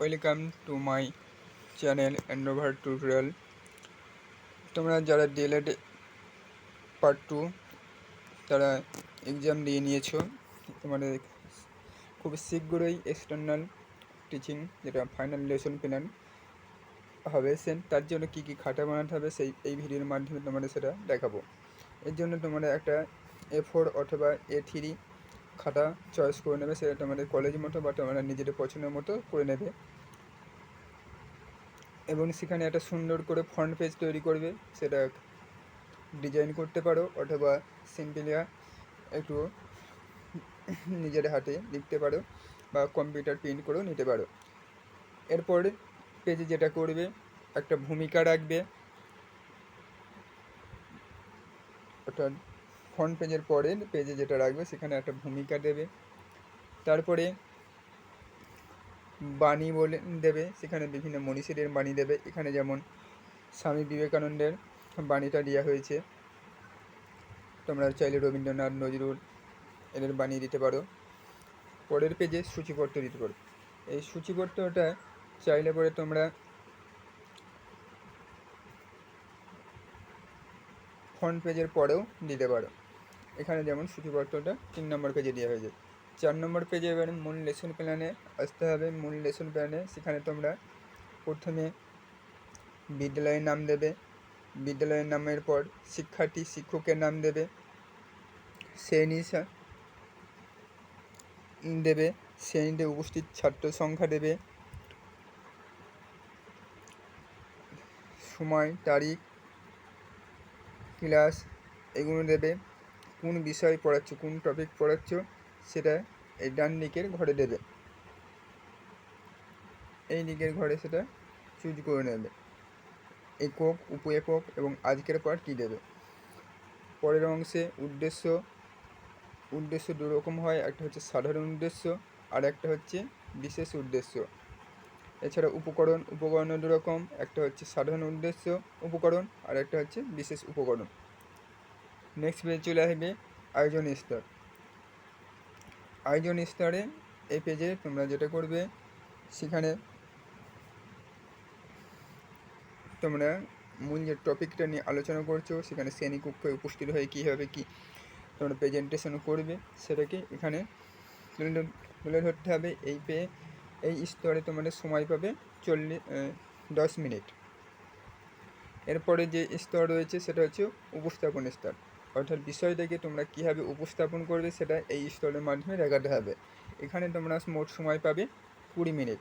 Welcome to my channel Andover tutorial তোমরা যারা DElEd part two তারা এক্সাম দিয়ে নিয়েছো, তোমাদের খুব শীঘ্রই এক্সটার্নাল টিচিং যেটা ফাইনাল লেসন প্ল্যান হবে সে তার জন্য কী কী খাতা বানাতে হবে, সেই, এই ভিডিওর মাধ্যমে তোমাদের সেটা দেখাবো। এর জন্য তোমরা একটা এ ফোর অথবা এ থ্রি খাতা চয়েস করে নেবে, সেটা তোমাদের কলেজ মতো বা তোমরা নিজেদের পছন্দের মতো করে নেবে। এবং সেখানে একটা সুন্দর করে ফ্রন্ট পেজ তৈরি করবে, সেটা ডিজাইন করতে পারো অথবা সিম্পলিয়া একটু নিজের হাতে লিখতে পারো বা কম্পিউটার প্রিন্ট করেও নিতে পারো। এরপর পেজে যেটা করবে, একটা ভূমিকা রাখবে। অর্থাৎ ফ্রন্ট পেজের পরে পেজে যেটা রাখবে সেখানে একটা ভূমিকা দেবে। তারপরে বাণী বলে, দেবে, সেখানে বিভিন্ন মনীষীদের বাণী দেবে। এখানে যেমন স্বামী বিবেকানন্দের বাণীটা দেওয়া হয়েছে। তোমরা চাইলে রবীন্দ্রনাথ, নজরুল এদের বানিয়ে দিতে পারো। পরের পেজে সূচিপত্র দিতে পারো। এই সূচিপত্রটা চাইলে পরে তোমরা ফ্রন্ট পেজের পরেও দিতে পারো। এখানে যেমন সূচিপত্রটা তিন নম্বর পেজে দেওয়া হয়েছে। চার নম্বর পেজে এবার মূল লেসন প্ল্যানে আসতে হবে। মূল লেসন প্ল্যানে সেখানে তোমরা প্রথমে বিদ্যালয়ের নাম দেবে। বিদ্যালয়ের নামের পর শিক্ষার্থী, শিক্ষকের নাম দেবে। শ্রেণি দেবে। শ্রেণীতে উপস্থিত ছাত্র সংখ্যা দেবে। সময়, তারিখ ক্লাস এগুলো দেবে। কোন বিষয় পড়াচ্ছ, কোন টপিক পড়াচ্ছ, সেটা এই ডান দিকের ঘরে দেবে। এই দিকের ঘরে সেটা চুজ করে নেবে। একক উপ একক এবং আজকের পর কী দেবে? পরের অংশে উদ্দেশ্য। উদ্দেশ্য দুরকম হয়, একটা হচ্ছে সাধারণ উদ্দেশ্য আর একটা হচ্ছে বিশেষ উদ্দেশ্য। এছাড়া উপকরণ উপকরণ দুরকম একটা হচ্ছে সাধারণ উদ্দেশ্য, উপকরণ আর একটা হচ্ছে বিশেষ উপকরণ। নেক্সট পেজ চলে আসবে আয়োজন স্তর। আয়োজন স্তরে এই পেজে তোমরা যেটা করবে, সেখানে তোমরা মূল যে টপিকটা নিয়ে আলোচনা করছ, সেখানে শ্রেণীকক্ষে উপস্থিত হয়ে কীভাবে কী তোমরা প্রেজেন্টেশন করবে, সেটাকে এখানে তুলে ধরতে হবে। এই পেয়ে এই স্তরে তোমাদের সময় পাবে চল্লিশ দশ মিনিট। এরপরে যে স্তর রয়েছে, সেটা হচ্ছে উপস্থাপন স্তর। অর্থাৎ বিষয়টাকে তোমরা কীভাবে উপস্থাপন করবে সেটা এই স্তরের মাধ্যমে দেখাতে হবে। এখানে তোমরা মোট সময় পাবে কুড়ি মিনিট।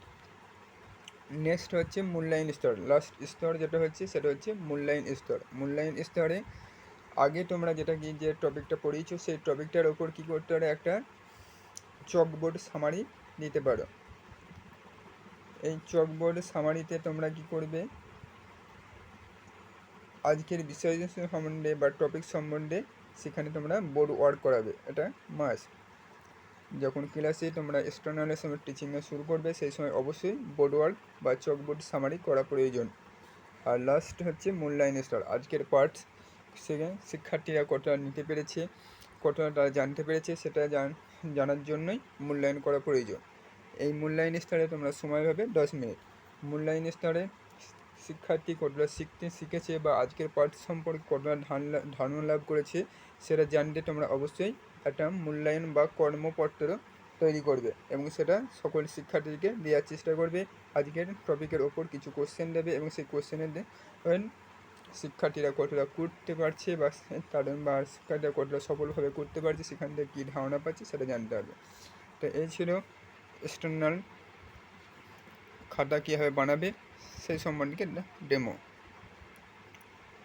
নেক্সট হচ্ছে মূল্যায়ন স্তর। লাস্ট স্তর যেটা হচ্ছে, সেটা হচ্ছে মূল্যায়ন স্তর। মূল্যায়ন স্তরে আগে তোমরা যেটা কি, যে টপিকটা পড়িয়েছো, সেই টপিকটার ওপর কী করতে পারো একটা চকবোর্ড সামারি দিতে পারো। এই চকবোর্ড সামারিতে তোমরা কি করবে? আজকের বিষয় সম্বন্ধে বা টপিক সম্বন্ধে সেখানে তোমরা বোর্ড ওয়ার্ক করাবে। এটা মাস যখন ক্লাসে তোমরা এক্সটার্নালের সময় টিচিংয়ে শুরু করবে, সেই সময় অবশ্যই বোর্ড ওয়ার্ক বা চকবোর্ড সামারি করা প্রয়োজন। আর লাস্ট হচ্ছে মূল্যায়ন স্তর। আজকের পার্ট সেখানে শিক্ষার্থীরা কতটা নিতে পেরেছে কতটা তারা জানতে পেরেছে সেটা জানার জন্যই মূল্যায়ন করা প্রয়োজন। এই মূল্যায়ন স্তরে তোমরা সময় পাবে দশ মিনিট। মূল্যায়ন স্তরে শিক্ষার্থী কতটা শিখতে শিখেছে বা আজকের পাঠ সম্পর্কে কতটা ধারণা লাভ করেছে, সেটা জানতে তোমরা অবশ্যই একটা মূল্যায়ন বা কর্মপত্র তৈরি করবে এবং সেটা সকল শিক্ষার্থীকে দেওয়ার চেষ্টা করবে। আজকের টপিকের ওপর কিছু কোশ্চেন দেবে এবং সেই কোশ্চেনের শিক্ষার্থীরা কতটা করতে পারছে বা তাদের বা শিক্ষার্থীরা কতটা সফলভাবে করতে পারছে, সেখান থেকে কী ধারণা পাচ্ছে সেটা জানতে হবে। তো এই ছিল এক্সটার্নাল খাতা কীভাবে বানাবে সেই সম্বন্ধে ডেমো